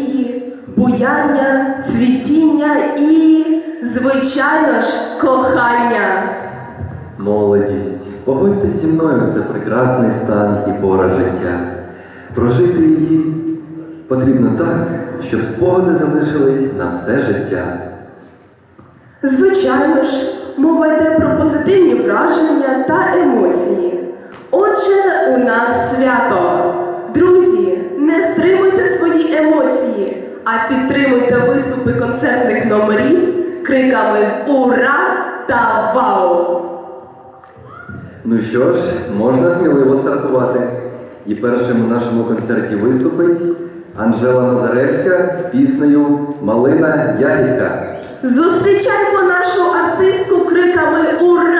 мрії, буяння, цвітіння і, звичайно ж, кохання. Молодість, погодьтесь зі мною, це прекрасний стан і пора життя. Прожити її потрібно так, щоб спогади залишились на все життя. Звичайно ж, мова йде про позитивні враження та емоції. Отже, у нас свято. Друзі, не стримуйте свої емоції, а підтримуйте виступи концертних номерів криками Ура та Вау! Ну що ж, можна сміливо стартувати. І першим у нашому концерті виступить Анжела Назаревська з піснею Малина Ягідка. Зустрічаймо нашу артистку криками Ура!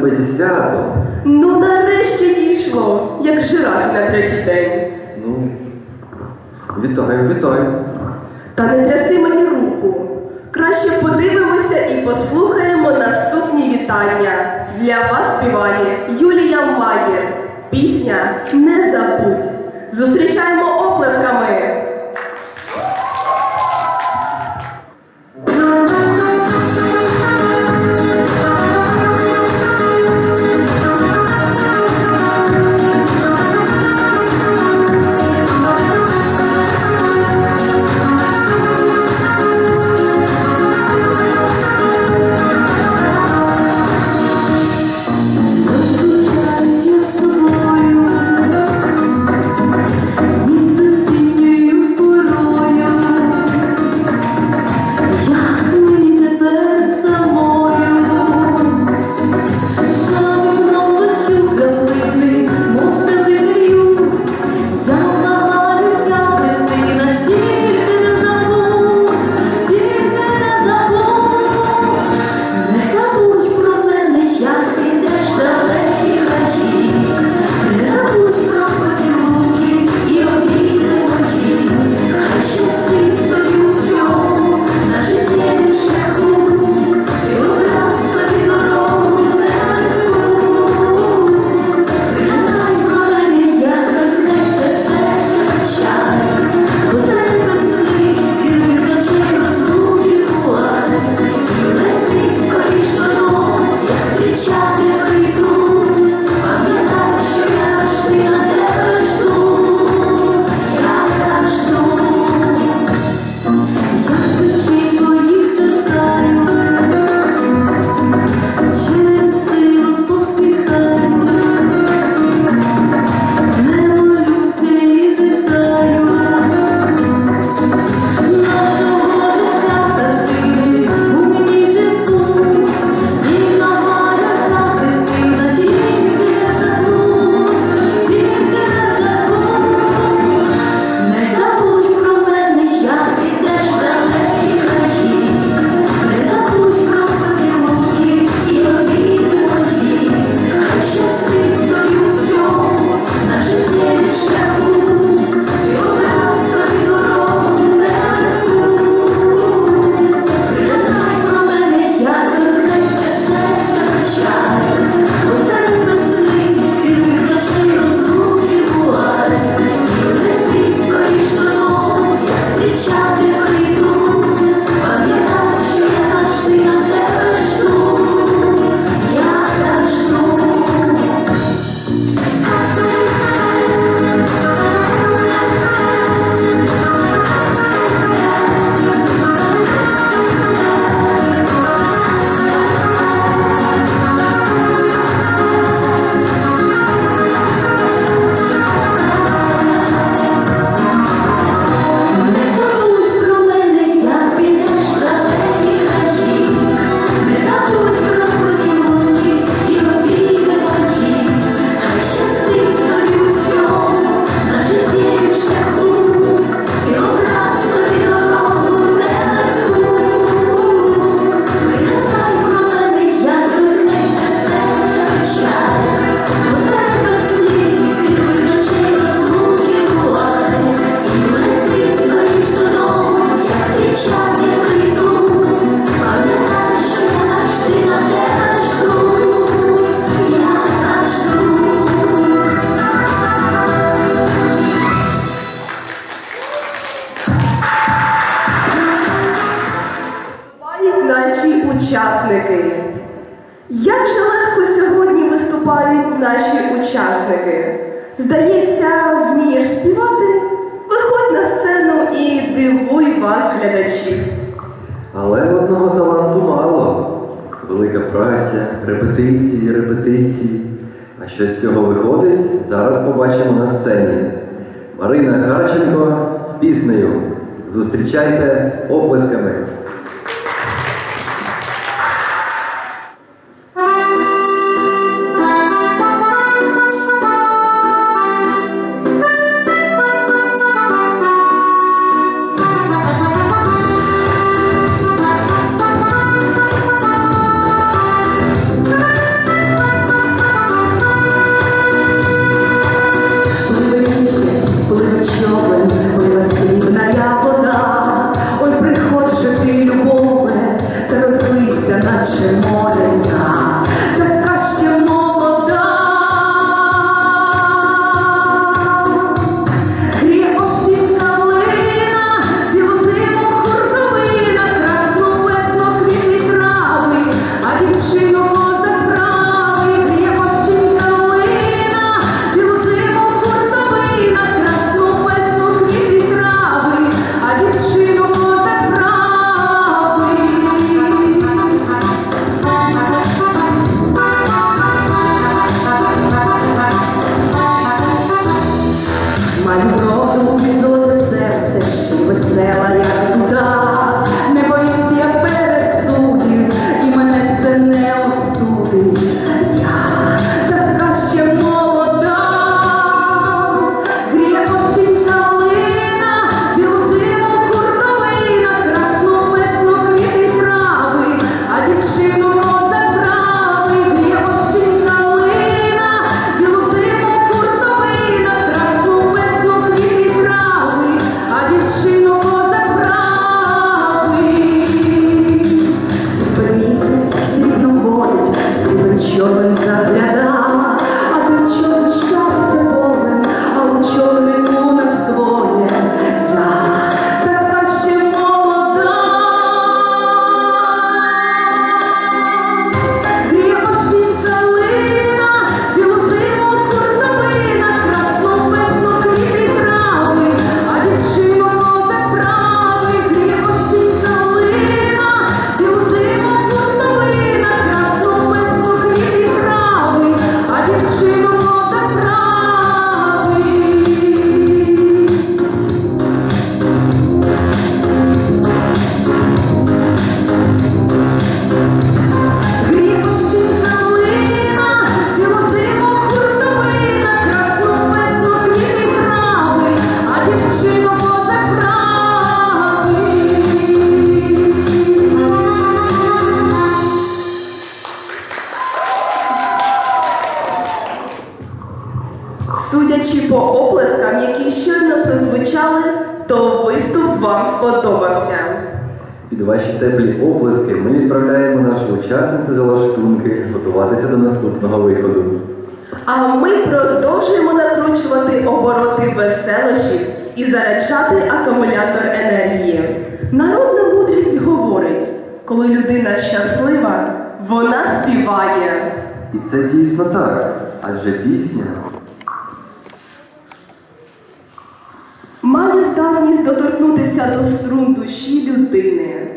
тебе зі святом. Ну, нарешті дійшло, як жираф на третій день. Ну, вітаю, вітаю. Та не тряси мені руку. Краще подивимося і послухаємо наступні вітання. Для вас співає Юлія Маєр. Пісня не забудь. Зустрічаємо оплесками. праця, репетиції, репетиції. А що з цього виходить, зараз побачимо на сцені. Марина Гарченко з піснею. Зустрічайте оплесками. І це дійсно так, адже пісня Має здатність доторкнутися до струн душі людини.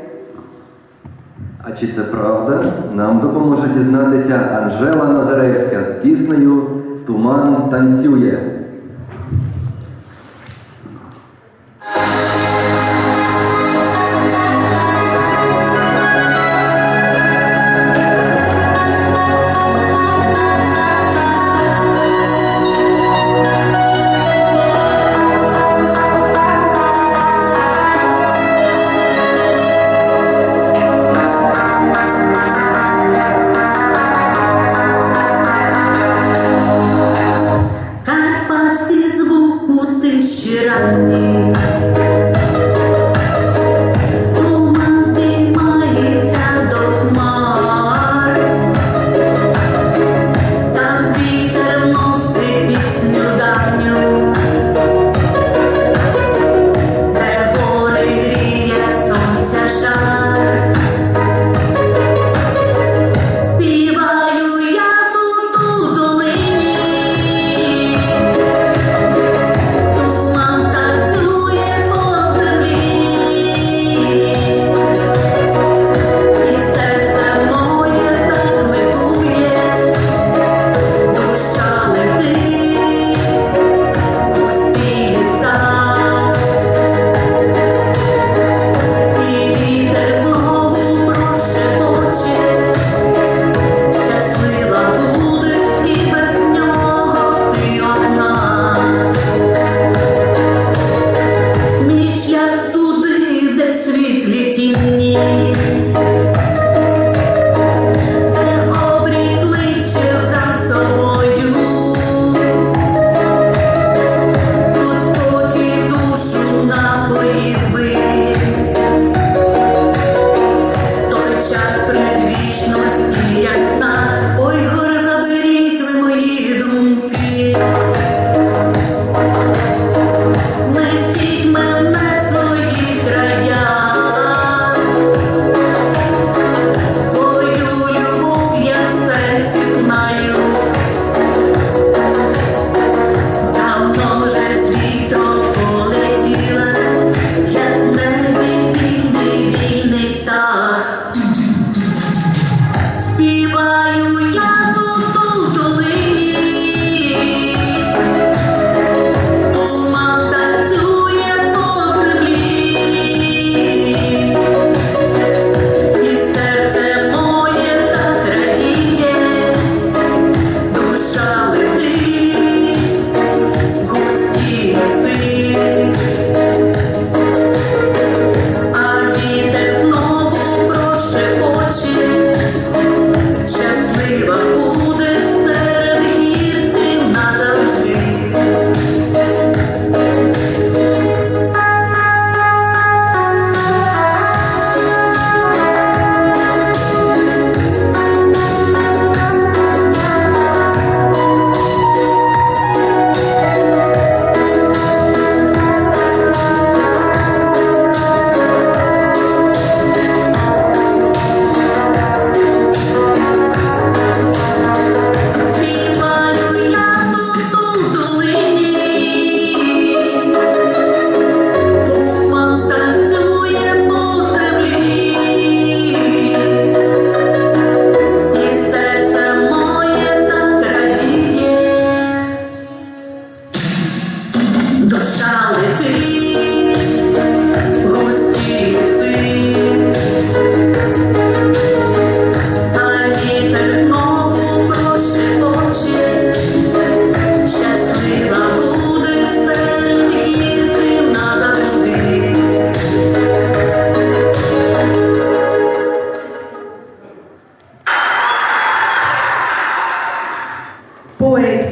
А чи це правда? Нам допоможе дізнатися Анжела Назаревська з піснею Туман танцює.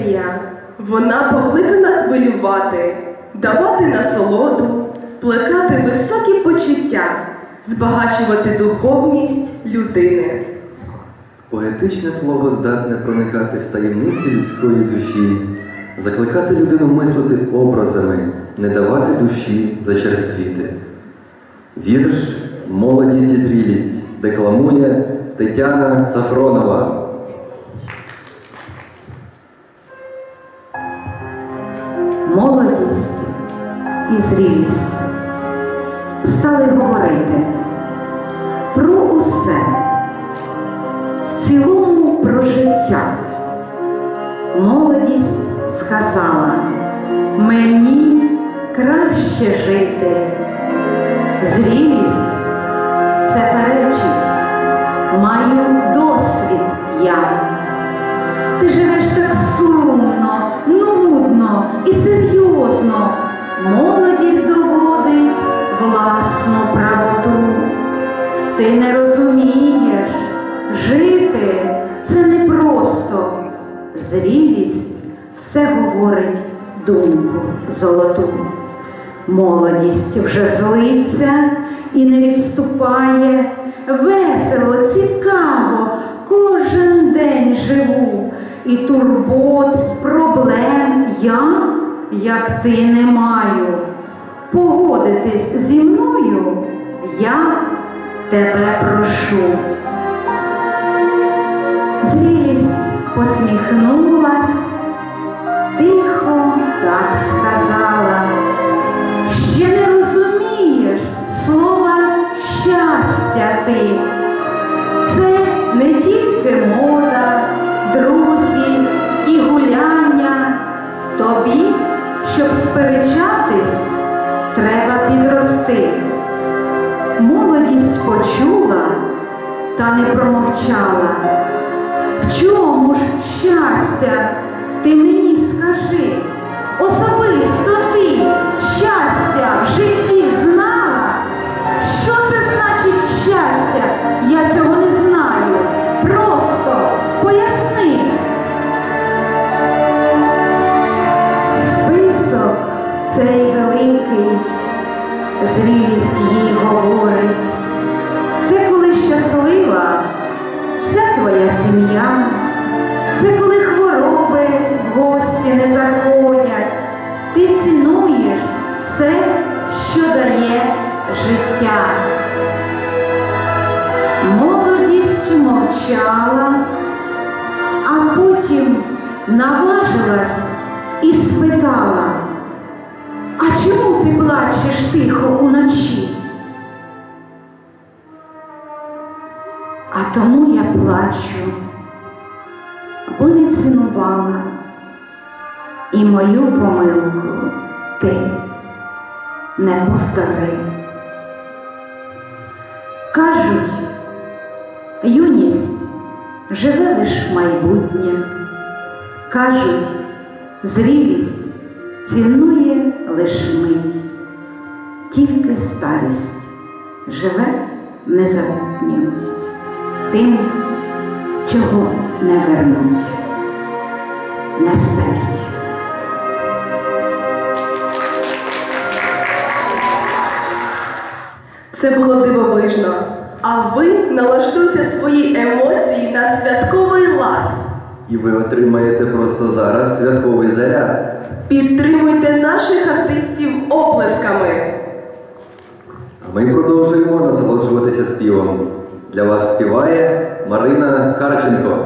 поезія, вона покликана хвилювати, давати насолоду, плекати високі почуття, збагачувати духовність людини. Поетичне слово здатне проникати в таємниці людської душі, закликати людину мислити образами, не давати душі зачерствіти. Вірш, молодість і зрілість декламує Тетяна Сафронова. І зрілість стали говорити про усе, в цілому про життя. Молодість сказала, мені краще жити. Зрілість це перечить, маю досвід я. Ти живеш так сумно, нудно і серйозно. Молодість власну правоту. Ти не розумієш, жити це непросто. Зрілість все говорить думку золоту. Молодість вже злиться і не відступає. Весело, цікаво, кожен день живу. І турбот, проблем я, як ти, не маю. Погодитись зі мною я тебе прошу. Зрілість посміхнулась, наважилась і спитала, а чому ти плачеш тихо уночі? А тому я плачу, бо не цінувала і мою помилку ти не повтори. Кажуть, юність живе лиш майбутнє. Кажуть, зрілість цінує лиш мить, тільки старість живе незабутнім, тим, чого не вернуть, не спинить. Це було дивовижно. А ви налаштуйте свої емоції на святковий лад. І ви отримаєте просто зараз святковий заряд. Підтримуйте наших артистів оплесками. А ми продовжуємо насолоджуватися співом. Для вас співає Марина Харченко.